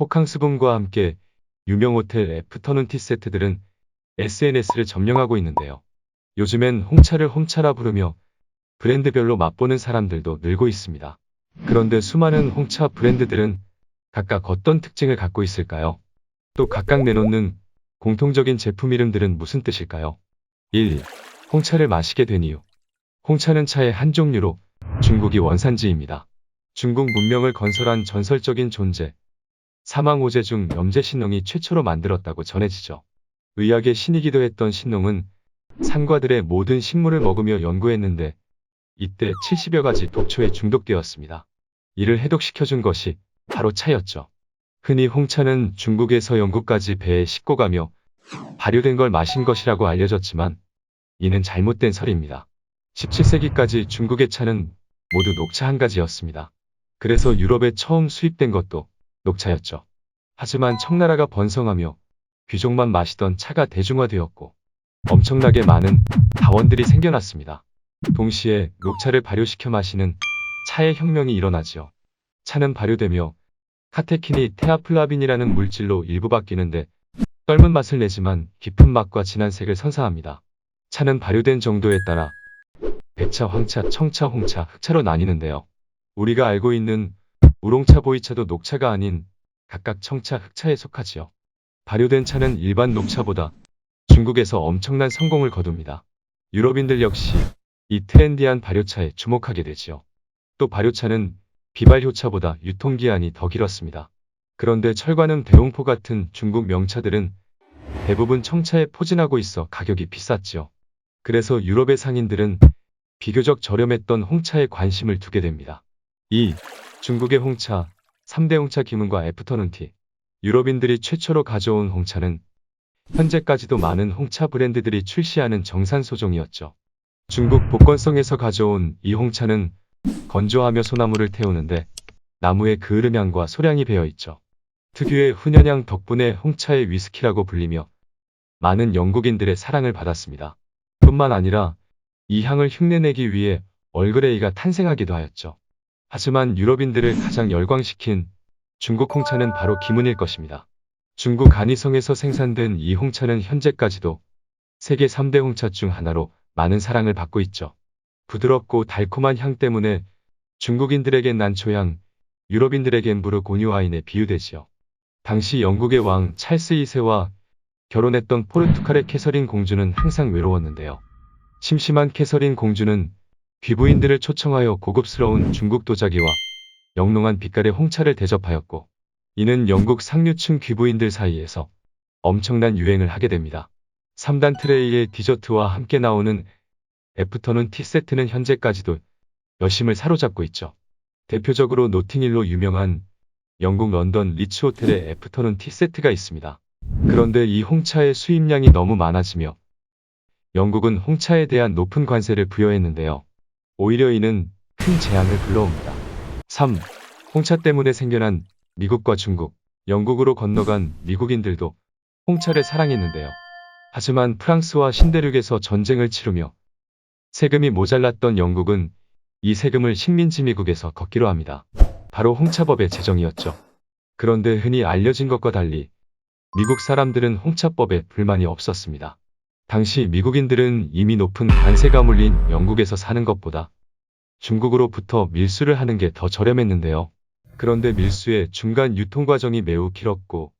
호캉스붐과 함께 유명 호텔 애프터눈 티 세트들은 SNS를 점령하고 있는데요. 요즘엔 홍차를 홈차라 부르며 브랜드별로 맛보는 사람들도 늘고 있습니다. 그런데 수많은 홍차 브랜드들은 각각 어떤 특징을 갖고 있을까요? 또 각각 내놓는 공통적인 제품 이름들은 무슨 뜻일까요? 1. 홍차를 마시게 된 이유. 홍차는 차의 한 종류로 중국이 원산지입니다. 중국 문명을 건설한 전설적인 존재, 사망호재 중 염제신농이 최초로 만들었다고 전해지죠. 의학의 신이기도 했던 신농은 산과들의 모든 식물을 먹으며 연구했는데 이때 70여 가지 독초에 중독되었습니다. 이를 해독시켜준 것이 바로 차였죠. 흔히 홍차는 중국에서 영국까지 배에 싣고 가며 발효된 걸 마신 것이라고 알려졌지만 이는 잘못된 설입니다. 17세기까지 중국의 차는 모두 녹차 한 가지였습니다. 그래서 유럽에 처음 수입된 것도 녹차였죠. 하지만 청나라가 번성하며 귀족만 마시던 차가 대중화되었고 엄청나게 많은 다원들이 생겨났습니다. 동시에 녹차를 발효시켜 마시는 차의 혁명이 일어나지요. 차는 발효되며 카테킨이 테아플라빈이라는 물질로 일부 바뀌는데 떫은 맛을 내지만 깊은 맛과 진한 색을 선사합니다. 차는 발효된 정도에 따라 백차, 황차, 청차, 홍차, 흑차로 나뉘는데요. 우리가 알고 있는 우롱차, 보이차도 녹차가 아닌 각각 청차, 흑차에 속하지요. 발효된 차는 일반 녹차보다 중국에서 엄청난 성공을 거둡니다. 유럽인들 역시 이 트렌디한 발효차에 주목하게 되지요. 또 발효차는 비발효차보다 유통기한이 더 길었습니다. 그런데 철관음 대롱포 같은 중국 명차들은 대부분 청차에 포진하고 있어 가격이 비쌌지요. 그래서 유럽의 상인들은 비교적 저렴했던 홍차에 관심을 두게 됩니다. 2. 중국의 홍차, 3대 홍차 기문과 애프터눈 티. 유럽인들이 최초로 가져온 홍차는 현재까지도 많은 홍차 브랜드들이 출시하는 정산소종이었죠. 중국 복건성에서 가져온 이 홍차는 건조하며 소나무를 태우는데 나무의 그을음향과 소량이 배어 있죠. 특유의 훈연향 덕분에 홍차의 위스키라고 불리며 많은 영국인들의 사랑을 받았습니다. 뿐만 아니라 이 향을 흉내내기 위해 얼그레이가 탄생하기도 하였죠. 하지만 유럽인들을 가장 열광시킨 중국 홍차는 바로 기문일 것입니다. 중국 안희성에서 생산된 이 홍차는 현재까지도 세계 3대 홍차 중 하나로 많은 사랑을 받고 있죠. 부드럽고 달콤한 향 때문에 중국인들에겐 난초향, 유럽인들에겐 부르고뉴 와인에 비유되지요. 당시 영국의 왕 찰스 2세와 결혼했던 포르투갈의 캐서린 공주는 항상 외로웠는데요. 심심한 캐서린 공주는 귀부인들을 초청하여 고급스러운 중국 도자기와 영롱한 빛깔의 홍차를 대접하였고 이는 영국 상류층 귀부인들 사이에서 엄청난 유행을 하게 됩니다. 3단 트레이의 디저트와 함께 나오는 애프터눈 티 세트는 현재까지도 여심을 사로잡고 있죠. 대표적으로 노팅힐로 유명한 영국 런던 리츠 호텔에 애프터눈 티 세트가 있습니다. 그런데 이 홍차의 수입량이 너무 많아지며 영국은 홍차에 대한 높은 관세를 부여했는데요. 오히려 이는 큰 재앙을 불러옵니다. 3. 홍차 때문에 생겨난 미국과 중국, 영국으로 건너간 미국인들도 홍차를 사랑했는데요. 하지만 프랑스와 신대륙에서 전쟁을 치르며 세금이 모자랐던 영국은 이 세금을 식민지 미국에서 걷기로 합니다. 바로 홍차법의 제정이었죠. 그런데 흔히 알려진 것과 달리 미국 사람들은 홍차법에 불만이 없었습니다. 당시 미국인들은 이미 높은 관세가 물린 영국에서 사는 것보다 중국으로부터 밀수를 하는 게 더 저렴했는데요. 그런데 밀수의 중간 유통 과정이 매우 길었고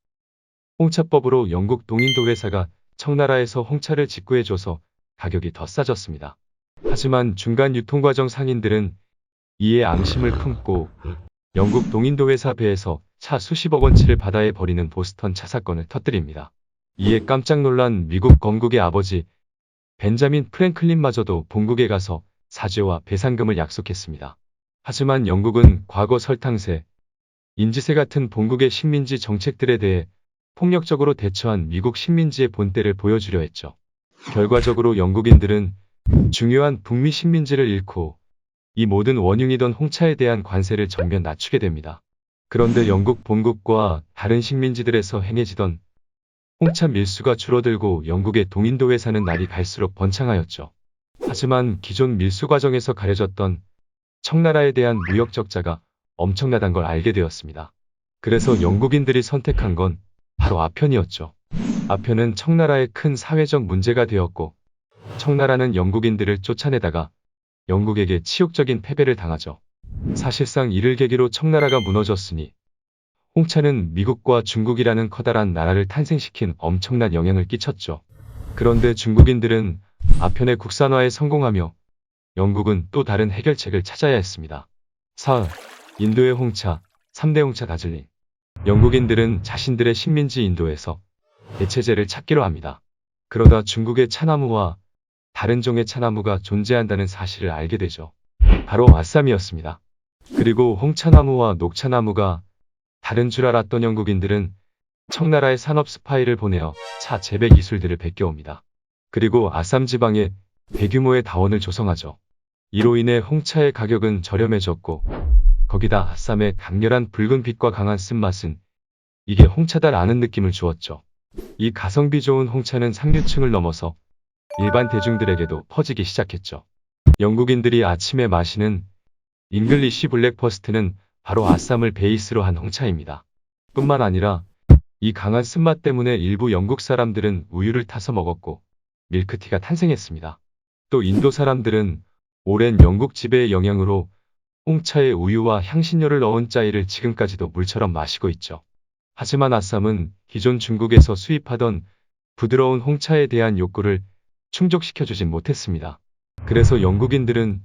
홍차법으로 영국 동인도 회사가 청나라에서 홍차를 직구해줘서 가격이 더 싸졌습니다. 하지만 중간 유통 과정 상인들은 이에 앙심을 품고 영국 동인도 회사 배에서 차 수십억 원치를 바다에 버리는 보스턴 차 사건을 터뜨립니다. 이에 깜짝 놀란 미국 건국의 아버지 벤자민 프랭클린마저도 본국에 가서 사죄와 배상금을 약속했습니다. 하지만 영국은 과거 설탕세, 인지세 같은 본국의 식민지 정책들에 대해 폭력적으로 대처한 미국 식민지의 본때를 보여주려 했죠. 결과적으로 영국인들은 중요한 북미 식민지를 잃고 이 모든 원흉이던 홍차에 대한 관세를 전면 낮추게 됩니다. 그런데 영국 본국과 다른 식민지들에서 행해지던 홍차 밀수가 줄어들고 영국의 동인도 회사는 날이 갈수록 번창하였죠. 하지만 기존 밀수 과정에서 가려졌던 청나라에 대한 무역 적자가 엄청나단 걸 알게 되었습니다. 그래서 영국인들이 선택한 건 바로 아편이었죠. 아편은 청나라의 큰 사회적 문제가 되었고 청나라는 영국인들을 쫓아내다가 영국에게 치욕적인 패배를 당하죠. 사실상 이를 계기로 청나라가 무너졌으니 홍차는 미국과 중국이라는 커다란 나라를 탄생시킨 엄청난 영향을 끼쳤죠. 그런데 중국인들은 아편의 국산화에 성공하며 영국은 또 다른 해결책을 찾아야 했습니다. 사흘, 인도의 홍차, 3대 홍차 다즐링. 영국인들은 자신들의 식민지 인도에서 대체제를 찾기로 합니다. 그러다 중국의 차나무와 다른 종의 차나무가 존재한다는 사실을 알게 되죠. 바로 아쌈이었습니다. 그리고 홍차나무와 녹차나무가 다른 줄 알았던 영국인들은 청나라의 산업 스파이를 보내어 차 재배 기술들을 베껴옵니다. 그리고 아쌈 지방에 대규모의 다원을 조성하죠. 이로 인해 홍차의 가격은 저렴해졌고 거기다 아쌈의 강렬한 붉은 빛과 강한 쓴맛은 이게 홍차다라는 느낌을 주었죠. 이 가성비 좋은 홍차는 상류층을 넘어서 일반 대중들에게도 퍼지기 시작했죠. 영국인들이 아침에 마시는 잉글리시 블랙퍼스트는 바로 아쌈을 베이스로 한 홍차입니다. 뿐만 아니라 이 강한 쓴맛 때문에 일부 영국 사람들은 우유를 타서 먹었고 밀크티가 탄생했습니다. 또 인도 사람들은 오랜 영국 지배의 영향으로 홍차에 우유와 향신료를 넣은 짜이를 지금까지도 물처럼 마시고 있죠. 하지만 아쌈은 기존 중국에서 수입하던 부드러운 홍차에 대한 욕구를 충족시켜주진 못했습니다. 그래서 영국인들은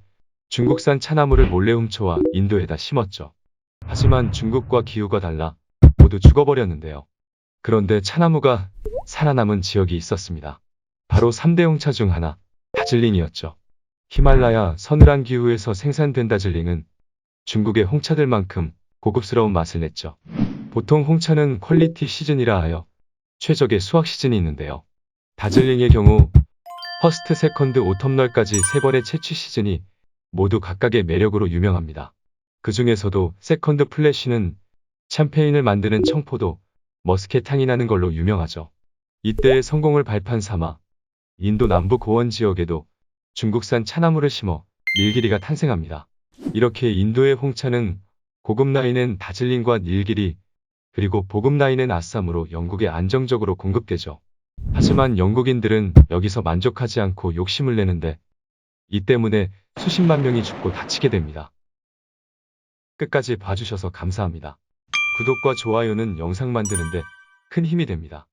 중국산 차나무를 몰래 훔쳐와 인도에다 심었죠. 하지만 중국과 기후가 달라 모두 죽어버렸는데요. 그런데 차나무가 살아남은 지역이 있었습니다. 바로 3대 홍차 중 하나, 다즐링이었죠. 히말라야 서늘한 기후에서 생산된 다즐링은 중국의 홍차들만큼 고급스러운 맛을 냈죠. 보통 홍차는 퀄리티 시즌이라 하여 최적의 수확 시즌이 있는데요. 다즐링의 경우 퍼스트, 세컨드, 오텀널까지 세 번의 채취 시즌이 모두 각각의 매력으로 유명합니다. 그 중에서도 세컨드 플래시는 샴페인을 만드는 청포도, 머스켓향이 나는 걸로 유명하죠. 이때의 성공을 발판 삼아 인도 남부 고원 지역에도 중국산 차나무를 심어 닐기리가 탄생합니다. 이렇게 인도의 홍차는 고급 라인은 다즐링과 닐기리, 그리고 보급 라인은 아쌈으로 영국에 안정적으로 공급되죠. 하지만 영국인들은 여기서 만족하지 않고 욕심을 내는데 이 때문에 수십만 명이 죽고 다치게 됩니다. 끝까지 봐주셔서 감사합니다. 구독과 좋아요는 영상 만드는데 큰 힘이 됩니다.